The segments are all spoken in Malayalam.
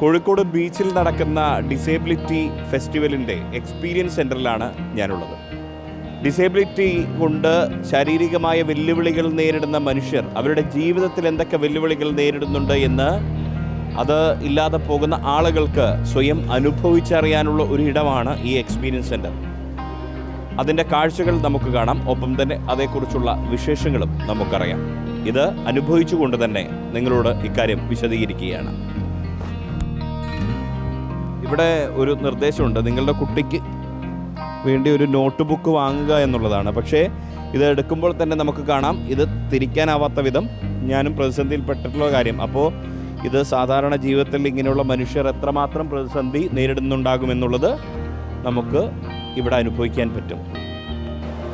കോഴിക്കോട് ബീച്ചിൽ നടക്കുന്ന ഡിസേബിലിറ്റി ഫെസ്റ്റിവലിന്റെ എക്സ്പീരിയൻസ് സെന്ററിലാണ് ഞാനുള്ളത്. ഡിസേബിലിറ്റി കൊണ്ട് ശാരീരികമായ വെല്ലുവിളികൾ നേരിടുന്ന മനുഷ്യർ അവരുടെ ജീവിതത്തിൽ എന്തൊക്കെ വെല്ലുവിളികൾ നേരിടുന്നുണ്ട് എന്ന് അത് ഇല്ലാതെ പോകുന്ന ആളുകൾക്ക് സ്വയം അനുഭവിച്ചറിയാനുള്ള ഒരു ഇടമാണ് ഈ എക്സ്പീരിയൻസ് സെന്റർ അതിന്റെ കാഴ്ചകൾ നമുക്ക് കാണാം ഒപ്പം തന്നെ അതേക്കുറിച്ചുള്ള വിശേഷങ്ങളും നമുക്കറിയാം. ഇത് അനുഭവിച്ചുകൊണ്ട് തന്നെ നിങ്ങളോട് ഇക്കാര്യം വിശദീകരിക്കുകയാണ്. ഇവിടെ ഒരു നിർദ്ദേശമുണ്ട്. നിങ്ങളുടെ കുട്ടിക്ക് വേണ്ടി ഒരു നോട്ട് ബുക്ക് വാങ്ങുക എന്നുള്ളതാണ്. പക്ഷേ ഇത് എടുക്കുമ്പോൾ തന്നെ നമുക്ക് കാണാം ഇത് തിരിക്കാനാവാത്ത വിധം ഞാനും പ്രതിസന്ധിയിൽപ്പെട്ടിട്ടുള്ള കാര്യം. അപ്പോൾ ഇത് സാധാരണ ജീവിതത്തിൽ ഇങ്ങനെയുള്ള മനുഷ്യർ എത്രമാത്രം പ്രതിസന്ധി നേരിടുന്നുണ്ടാകുമെന്നുള്ളത് നമുക്ക് ഇവിടെ അനുഭവിക്കാൻ പറ്റും.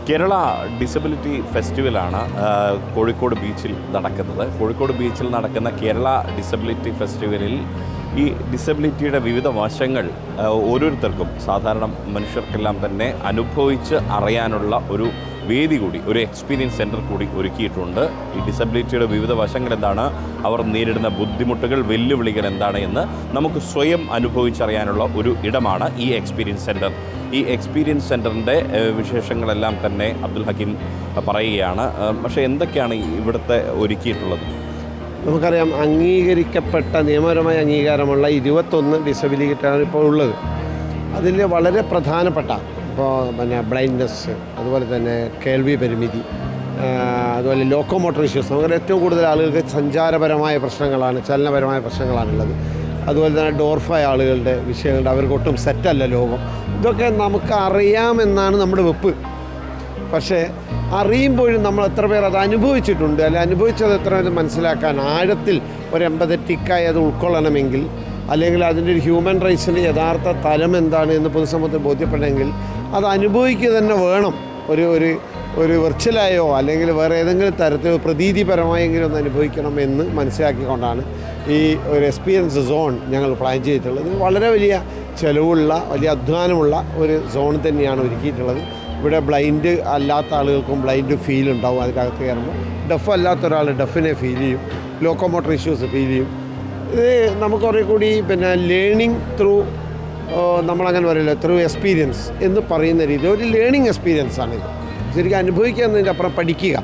കേരള ഡിസബിലിറ്റി ഫെസ്റ്റിവലാണ് കോഴിക്കോട് ബീച്ചിൽ നടക്കുന്നത്. കോഴിക്കോട് ബീച്ചിൽ നടക്കുന്ന കേരള ഡിസബിലിറ്റി ഫെസ്റ്റിവലിൽ ഈ ഡിസബിലിറ്റിയുടെ വിവിധ വശങ്ങൾ ഓരോരുത്തർക്കും സാധാരണ മനുഷ്യർക്കെല്ലാം തന്നെ അനുഭവിച്ച് അറിയാനുള്ള ഒരു വേദി കൂടി ഒരു എക്സ്പീരിയൻസ് സെന്റർ കൂടി ഒരുക്കിയിട്ടുണ്ട്. ഈ ഡിസബിലിറ്റിയുടെ വിവിധ വശങ്ങൾ എന്താണ്? അവർ നേരിടുന്ന ബുദ്ധിമുട്ടുകൾ വെല്ലുവിളികൾ എന്താണ് എന്ന് നമുക്ക് സ്വയം അനുഭവിച്ചറിയാനുള്ള ഒരു ഇടമാണ് ഈ എക്സ്പീരിയൻസ് സെന്റർ ഈ എക്സ്പീരിയൻസ് സെന്ററിന്റെ വിശേഷങ്ങളെല്ലാം തന്നെ അബ്ദുൽ ഹക്കീം പറയുകയാണ്. പക്ഷേ എന്തൊക്കെയാണ് ഇവിടുത്തെ ഒരുക്കിയിട്ടുള്ളത്? നമുക്കറിയാം അംഗീകരിക്കപ്പെട്ട നിയമപരമായ അംഗീകാരമുള്ള ഇരുപത്തൊന്ന് ഡിസബിലിറ്റിയാണ് ഇപ്പോൾ ഉള്ളത്. അതിൽ വളരെ പ്രധാനപ്പെട്ട ഇപ്പോൾ പിന്നെ ബ്ലൈൻഡ്നെസ് അതുപോലെ തന്നെ കേൾവി പരിമിതി അതുപോലെ ലോക്കോമോട്ടർ ഇഷ്യൂസ് നമുക്ക് ഏറ്റവും കൂടുതൽ ആളുകൾക്ക് സഞ്ചാരപരമായ പ്രശ്നങ്ങളാണ് ചലനപരമായ പ്രശ്നങ്ങളാണുള്ളത്. അതുപോലെ തന്നെ ഡോർഫായ ആളുകളുടെ വിഷയങ്ങളുണ്ട് അവർക്കൊട്ടും സെറ്റല്ല ലോകം. ഇതൊക്കെ നമുക്ക് അറിയാമെന്നാണ് നമ്മുടെ വെപ്പ്. പക്ഷേ അറിയുമ്പോഴും നമ്മൾ എത്ര പേർ അത് അനുഭവിച്ചിട്ടുണ്ട് അല്ലെ അനുഭവിച്ചത് എത്ര പേര് മനസ്സിലാക്കാൻ ആഴത്തിൽ ഒരു എമ്പതറ്റിക്കായി അത് ഉൾക്കൊള്ളണമെങ്കിൽ അല്ലെങ്കിൽ അതിന്റെ ഒരു ഹ്യൂമൻ റൈറ്റ്സിന്റെ യഥാർത്ഥ തലം എന്താണ് എന്ന് പൊതുസമൂഹത്തിൽ ബോധ്യപ്പെടണമെങ്കിൽ അത് അനുഭവിക്കുക തന്നെ വേണം. ഒരു ഒരു ഒരു വെർച്വലായോ അല്ലെങ്കിൽ വേറെ ഏതെങ്കിലും തരത്തിൽ പ്രതീതിപരമായെങ്കിലും ഒന്ന് അനുഭവിക്കണം എന്ന് മനസ്സിലാക്കിക്കൊണ്ടാണ് ഈ ഒരു എക്സ്പീരിയൻസ് സോൺ ഞങ്ങൾ പ്ലാൻ ചെയ്തിട്ടുള്ളത്. വളരെ വലിയ ചിലവുള്ള വലിയ അധ്വാനമുള്ള ഒരു സോൺ തന്നെയാണ് ഒരുക്കിയിട്ടുള്ളത്. ഇവിടെ ബ്ലൈൻഡ് അല്ലാത്ത ആളുകൾക്കും ബ്ലൈൻഡ് ഫീൽ ഉണ്ടാവും അതിനകത്ത് കയറുമ്പോൾ. ഡഫ് അല്ലാത്ത ഒരാൾ ഡഫിനെ ഫീൽ ചെയ്യും. ലോക്കോമോട്ടർ ഇഷ്യൂസ് ഫീൽ ചെയ്യും. ഇത് നമുക്ക് കുറേ കൂടി പിന്നെ ലേണിംഗ് ത്രൂ നമ്മളങ്ങനെ പറയില്ല ത്രൂ എക്സ്പീരിയൻസ് എന്ന് പറയുന്ന രീതി. ഒരു ലേണിംഗ് എക്സ്പീരിയൻസ് ആണ് ഇത്. ശരിക്കും അനുഭവിക്കുക എന്നതിന്റെ അപ്പുറം പഠിക്കുക.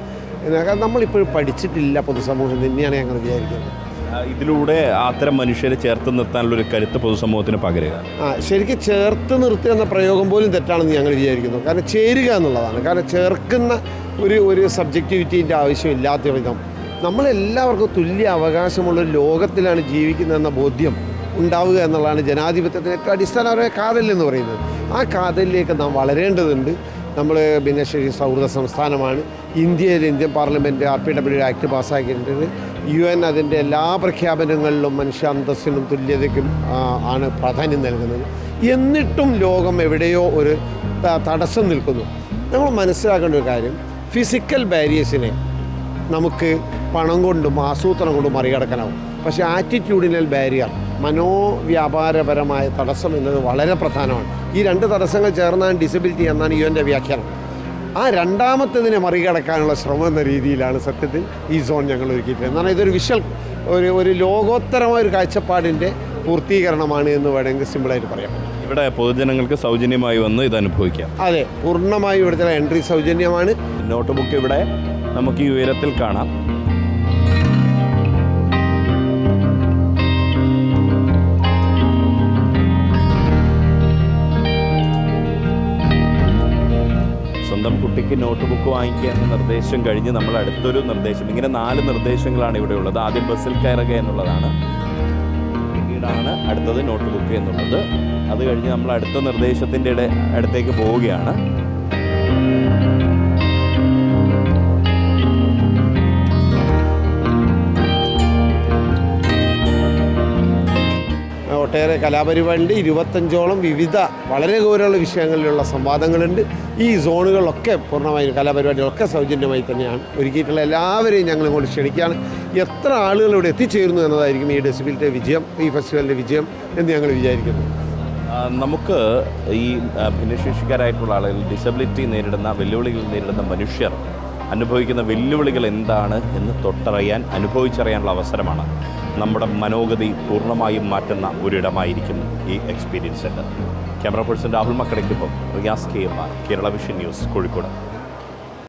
എന്നൊക്കെ നമ്മളിപ്പോഴും പഠിച്ചിട്ടില്ല പൊതുസമൂഹം. തന്നെയാണ് ഞങ്ങൾ വിചാരിക്കുന്നത്. ഇതിലൂടെ അത്തരം മനുഷ്യരെ ചേർത്ത് നിർത്താനുള്ള ഒരു കരുത്ത് പൊതുസമൂഹത്തിന് പകരുക. ആ ശരിക്കും ചേർത്ത് നിർത്തുക എന്ന പ്രയോഗം പോലും തെറ്റാണെന്ന് ഞങ്ങൾ വിചാരിക്കുന്നു. കാരണം ചേരുക എന്നുള്ളതാണ്. കാരണം ചേർക്കുന്ന ഒരു ഒരു സബ്ജക്റ്റിവിറ്റീന്റെ ആവശ്യമില്ലാത്ത വിധം നമ്മളെല്ലാവർക്കും തുല്യ അവകാശമുള്ള ഒരു ലോകത്തിലാണ് ജീവിക്കുന്നതെന്ന ബോധ്യം ഉണ്ടാവുക എന്നുള്ളതാണ് ജനാധിപത്യത്തിന് ഏറ്റവും അടിസ്ഥാനപരമായ കാതൽ എന്ന് പറയുന്നത്. ആ കാതലിലേക്ക് നാം വളരേണ്ടതുണ്ട്. നമ്മൾ ഭിന്നശേഷി സൗഹൃദ സംസ്ഥാനമാണ്. ഇന്ത്യയിൽ Indian parliament R P W act പാസ്സാക്കിയിട്ടുണ്ട്. U N അതിന്റെ എല്ലാ പ്രഖ്യാപനങ്ങളിലും മനുഷ്യ അന്തസ്സിനും തുല്യതയ്ക്കും ആണ് പ്രാധാന്യം നൽകുന്നത്. എന്നിട്ടും ലോകം എവിടെയോ ഒരു തടസ്സം നിൽക്കുന്നു. നമ്മൾ മനസ്സിലാക്കേണ്ട ഒരു കാര്യം ഫിസിക്കൽ ബാരിയേഴ്സിനെ നമുക്ക് പണം കൊണ്ടും ആസൂത്രണം കൊണ്ടും മറികടക്കാനാവും. പക്ഷേ ആറ്റിറ്റ്യൂഡിനൽ ബാരിയർ മനോവ്യാപാരപരമായ തടസ്സം എന്നത് വളരെ പ്രധാനമാണ്. ഈ രണ്ട് തടസ്സങ്ങൾ ചേർന്നാണ് ഡിസബിലിറ്റി എന്നാണ് യു എന്റെ വ്യാഖ്യാനം. ആ രണ്ടാമത്തതിനെ മറികടക്കാനുള്ള ശ്രമം എന്ന രീതിയിലാണ് സത്യത്തിൽ ഈ സോൺ ഞങ്ങൾ ഒരുക്കിയിട്ടുള്ളത്. എന്നാൽ ഇതൊരു വിഷ്വൽ ഒരു ഒരു ലോകോത്തരമായ ഒരു കാഴ്ചപ്പാടിന്റെ പൂർത്തീകരണമാണ് എന്ന് വേണമെങ്കിൽ സിമ്പിളായിട്ട് പറയാം ഇവിടെ പൊതുജനങ്ങൾക്ക് സൗജന്യമായി വന്ന് ഇത് അനുഭവിക്കാം. അതെ പൂർണമായും ഇവിടുത്തെ എൻട്രി സൗജന്യമാണ്. നോട്ട് ബുക്ക് ഇവിടെ നമുക്ക് ഈ ഉയരത്തിൽ കാണാം. സ്വന്തം കുട്ടിക്ക് നോട്ട് ബുക്ക് വാങ്ങിക്കുക എന്ന നിർദ്ദേശം കഴിഞ്ഞ് നമ്മൾ അടുത്തൊരു നിർദ്ദേശം ഇങ്ങനെ നാല് നിർദ്ദേശങ്ങളാണ് ഇവിടെ ഉള്ളത്. ആദ്യം ബസ്സിൽ കയറുക എന്നുള്ളതാണ്. പിന്നീടാണ് അടുത്തത് നോട്ട് ബുക്ക് എന്നുള്ളത്. അത് കഴിഞ്ഞ് നമ്മൾ അടുത്ത നിർദ്ദേശത്തിന്റെ അടുത്തേക്ക് പോവുകയാണ്. ഒട്ടേറെ കലാപരിപാടിയുണ്ട്. ഇരുപത്തഞ്ചോളം വിവിധ വളരെ ഗൗരവമുള്ള വിഷയങ്ങളിലുള്ള സംവാദങ്ങളുണ്ട്. ഈ സോണുകളിലൊക്കെ പൂർണമായും കലാപരിപാടികളൊക്കെ സൗജന്യമായി തന്നെയാണ് ഒരുക്കിയിട്ടുള്ള എല്ലാവരെയും ഞങ്ങൾ ഇങ്ങോട്ട് ക്ഷണിക്കുകയാണ്. എത്ര ആളുകൾ ഇവിടെ എത്തിച്ചേരുന്നു എന്നതായിരിക്കും ഈ ഡെസിബിലിറ്റി വിജയം ഈ ഫെസ്റ്റിവലിന്റെ വിജയം എന്ന് ഞങ്ങൾ വിചാരിക്കുന്നു. നമുക്ക് ഈ ഭിന്നശേഷിക്കാരായിട്ടുള്ള ആളുകൾ ഡിസബിലിറ്റി നേരിടുന്ന വെല്ലുവിളികൾ നേരിടുന്ന മനുഷ്യർ അനുഭവിക്കുന്ന വെല്ലുവിളികൾ എന്താണ് എന്ന് തൊട്ടറിയാൻ അനുഭവിച്ചറിയാനുള്ള അവസരമാണ്. നമ്മുടെ മനോഗതി പൂർണമായും മാറ്റുന്ന ഒരിടമായിരിക്കും ഈ experience centre camera person Rahul മക്കടയ്ക്കൊപ്പം Riyas K M R Kerala vision news Kozhikode